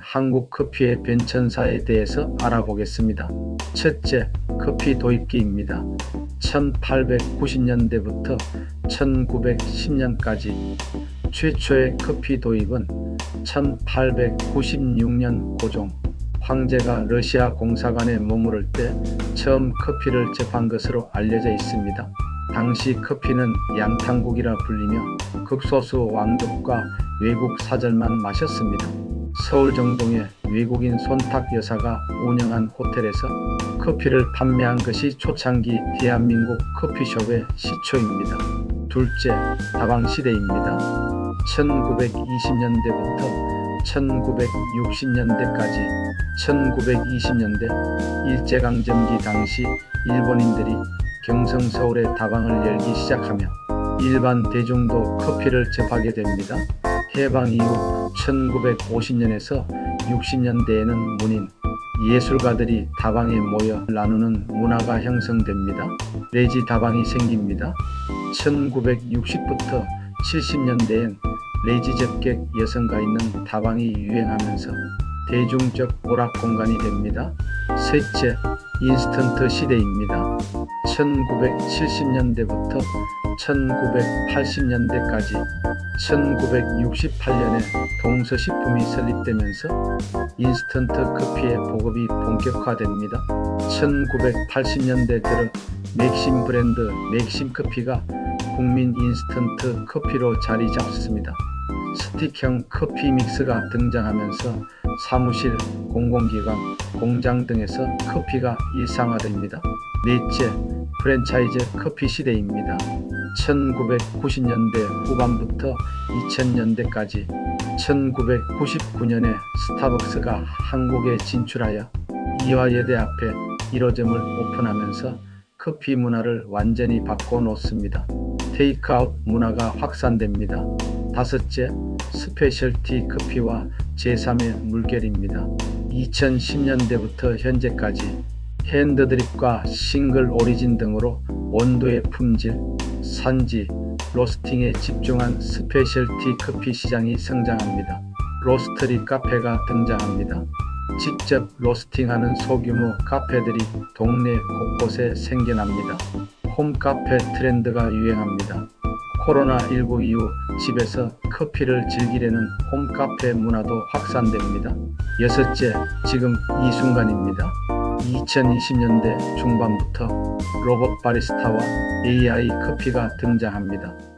한국 커피의 변천사에 대해서 알아보겠습니다. 첫째, 커피 도입기입니다. 1890년대부터 1910년까지 최초의 커피 도입은 1896년 고종 황제가 러시아 공사관에 머무를 때 처음 커피를 접한 것으로 알려져 있습니다. 당시 커피는 양탕국이라 불리며 극소수 왕족과 외국 사절만 마셨습니다. 서울 정동의 외국인 손탁 여사가 운영한 호텔에서 커피를 판매한 것이 초창기 대한민국 커피숍의 시초입니다. 둘째, 다방시대입니다. 1920년대부터 1960년대까지 1920년대 일제강점기 당시 일본인들이 경성 서울의 다방을 열기 시작하며 일반 대중도 커피를 접하게 됩니다. 해방 이후 1950년에서 60년대에는 문인, 예술가들이 다방에 모여 나누는 문화가 형성됩니다. 레지 다방이 생깁니다. 1960부터 70년대엔 레지 접객 여성가 있는 다방이 유행하면서 대중적 오락 공간이 됩니다. 셋째, 인스턴트 시대입니다. 1970년대부터 1980년대까지 1968년에 동서식품이 설립되면서 인스턴트 커피의 보급이 본격화됩니다. 1980년대 들어 맥심 브랜드 맥심 커피가 국민 인스턴트 커피로 자리 잡습니다. 스틱형 커피 믹스가 등장하면서 사무실, 공공기관, 공장 등에서 커피가 일상화됩니다. 넷째, 프랜차이즈 커피 시대입니다. 1990년대 후반부터 2000년대까지 1999년에 스타벅스가 한국에 진출하여 이화여대 앞에 1호점을 오픈하면서 커피 문화를 완전히 바꿔놓습니다. 테이크아웃 문화가 확산됩니다. 다섯째, 스페셜티 커피와 제3의 물결입니다. 2010년대부터 현재까지 핸드드립과 싱글 오리진 등으로 온도의 품질, 산지, 로스팅에 집중한 스페셜티 커피 시장이 성장합니다. 로스터리 카페가 등장합니다. 직접 로스팅하는 소규모 카페들이 동네 곳곳에 생겨납니다. 홈카페 트렌드가 유행합니다. 코로나19 이후 집에서 커피를 즐기려는 홈카페 문화도 확산됩니다. 여섯째, 지금 이 순간입니다. 2020년대 중반부터 로봇 바리스타와 AI 커피가 등장합니다.